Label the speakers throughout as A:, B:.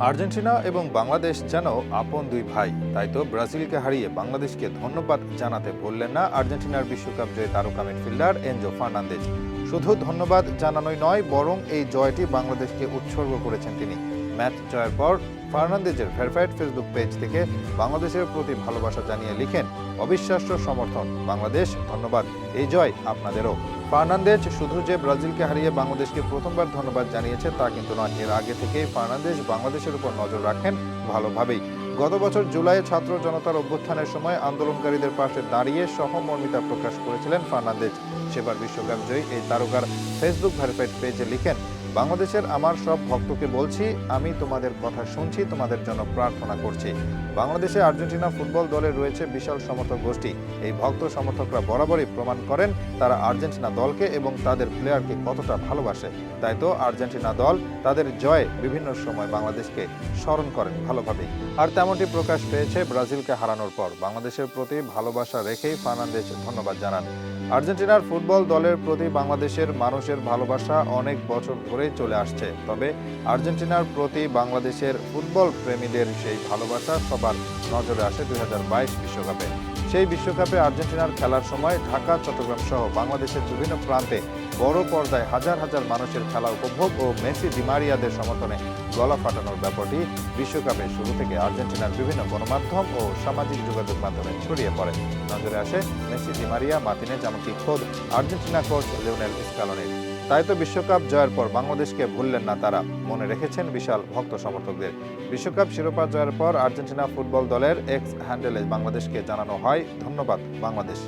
A: Argentina এবং বাংলাদেশ যেন আপন দুই ভাই। তাই তো ব্রাজিলকে হারিয়ে বাংলাদেশকে ধন্যবাদ জানাতে ভুললেন না আর্জেন্টিনার বিশ্বকাপ জয়ী তারকা মিডফিল্ডার এনজো ফার্নান্দেজ। শুধু ধন্যবাদ জানানোই নয়, বরং এই জয়টি বাংলাদেশকে উৎসর্গ করেছেন তিনি। ম্যাচ জয়ের পর ফার্নান্দেজের ভেরিফাইড ফেসবুক পেজ থেকে বাংলাদেশের প্রতি ভালোবাসা জানিয়ে লিখেন, অবিশ্বাস্য সমর্থন, বাংলাদেশ, ধন্যবাদ, এই জয় আপনাদেরও। ফার্নান্দেজ শুধু যে ব্রাজিলকে হারিয়ে বাংলাদেশকে প্রথমবার ধন্যবাদ জানিয়েছে তা কিন্তু নয়, এর আগে থেকেই ফার্নান্দেজ বাংলাদেশের উপর নজর রাখেন ভালোভাবেই। গত বছর জুলাইয়ে ছাত্র জনতার অভ্যুত্থানের সময় আন্দোলনকারীদের পাশে দাঁড়িয়ে সহমর্মিতা প্রকাশ করেছিলেন ফার্নান্দেজ। সেবার বিশ্বকাপ জয়ী এই তারকার ফেসবুক ভেরিফাইড পেজে লিখেন বাংলাদেশের আমার সব ভক্তকে বলছি, আমি তোমাদের কথা শুনছি, তোমাদের জন্য প্রার্থনা করছি। বাংলাদেশে আর্জেন্টিনা ফুটবল দলের রয়েছে বিশাল সমর্থক গোষ্ঠী। এই ভক্ত সমর্থকরা বরাবরই প্রমাণ করেন তারা আর্জেন্টিনা দলকে এবং তাদের প্লেয়ারকে কতটা ভালোবাসে। তাই তো আর্জেন্টিনা দল তাদের জয়ে বিভিন্ন সময় বাংলাদেশকে স্মরণ করেন ভালোভাবেই। আর তেমনটি প্রকাশ পেয়েছে ব্রাজিলকে হারানোর পর। বাংলাদেশের প্রতি ভালোবাসা রেখেই ফার্নান্দেজ ধন্যবাদ জানান। আর্জেন্টিনার ফুটবল দলের প্রতি বাংলাদেশের মানুষের ভালোবাসা অনেক বছর ধরেই চলে আসছে। তবে আর্জেন্টিনার প্রতি বাংলাদেশের ফুটবল প্রেমীদের সেই ভালোবাসা সবার নজরে আসে দুই বিশ্বকাপে। সেই বিশ্বকাপে আর্জেন্টিনার খেলার সময় ঢাকা, চট্টগ্রাম সহ বাংলাদেশের বিভিন্ন প্রান্তে বড় পর্দায় হাজার হাজার মানুষের খেলা উপভোগ ও মেসি ডিমারিয়াদের সমর্থনে গলা ফাটানোর ব্যাপারটি বিশ্বকাপে শুরু থেকে আর্জেন্টিনার বিভিন্ন গণমাধ্যম ও সামাজিক যোগাযোগ মাধ্যমে ছড়িয়ে পড়ে। নজরে আসে মেসি ডিমারিয়া মার্টিনেজ, এমনকি খোদ আর্জেন্টিনা কোচ লিওনেল স্কালনের। তাই তো বিশ্বকাপ জয়ের পর বাংলাদেশকে ভুললেন না তারা। মনে রেখেছেন বিশাল ভক্ত সমর্থকদের। বিশ্বকাপ শিরোপা জয়ের পর আর্জেন্টিনা ফুটবল দলের এক্স হ্যান্ডেলে বাংলাদেশকে জানানো হয়, ধন্যবাদ, বাংলাদেশ।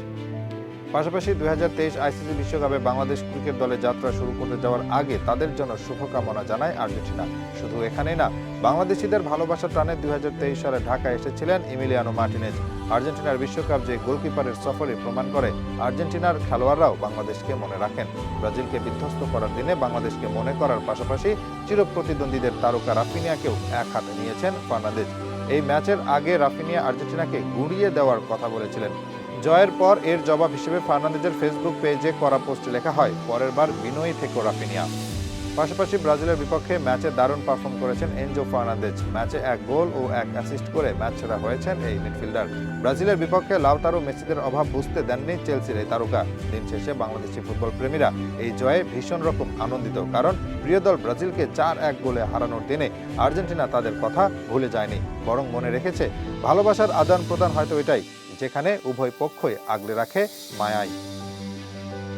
A: পাশাপাশি দুই হাজার তেইশ আইসিসি বিশ্বকাপে বাংলাদেশ ক্রিকেট দলে যাত্রা শুরু করতে যাওয়ার আগে তাদের জন্য শুভকামনা জানায় আর্জেন্টিনা। শুধু এখানেই না, বাংলাদেশিদের ভালোবাসা টানে দুই সালে ঢাকা এসেছিলেন ইমিলিয়ানো মার্টিনেজ। আর্জেন্টিনার বিশ্বকাপ যে গোলকিপারের সফরে প্রমাণ করে, আর্জেন্টিনার খেলোয়াড়রাও বাংলাদেশকে মনে রাখেন। ব্রাজিলকে বিধ্বস্ত করার দিনে বাংলাদেশকে মনে করার পাশাপাশি চিরপ্রতিদ্বন্দ্বীদের তারকা রাফিনিয়াকেও এক হাতে নিয়েছেন ফার্নান্দেজ। এই ম্যাচের আগে রাফিনিয়া আর্জেন্টিনাকে গুড়িয়ে দেওয়ার কথা বলেছিলেন। জয়ের পর এর জবাব হিসেবে ফার্নান্দেজের ফেসবুক পেজে করা পোস্টে লেখা হয়, পরের বার বিনয়ী থেকে রাফিনিয়া। পাশাপাশি ব্রাজিলের বিপক্ষে ম্যাচে দারুণ পারফর্ম করেছেন এনজো ফার্নান্দেজ। ম্যাচে এক গোল ও এক অ্যাসিস্ট করে ম্যাচ সেরা হয়েছেন এই মিডফিল্ডার। ব্রাজিলের বিপক্ষে লাউতারো মেসিদের অভাব বুঝতে দেননি চেলসির এই তারকা। দিন শেষে বাংলাদেশি ফুটবল প্রেমীরা এই জয়ে ভীষণ রকম আনন্দিত, কারণ প্রিয় দল ব্রাজিলকে চার এক গোলে হারানোর দিনে আর্জেন্টিনা তাদের কথা ভুলে যায়নি। বরং মনে রেখেছে, ভালোবাসার আদান প্রদান হয়তো এটাই। যেখানে উভয় পক্ষই আগলে রাখে মায়ায়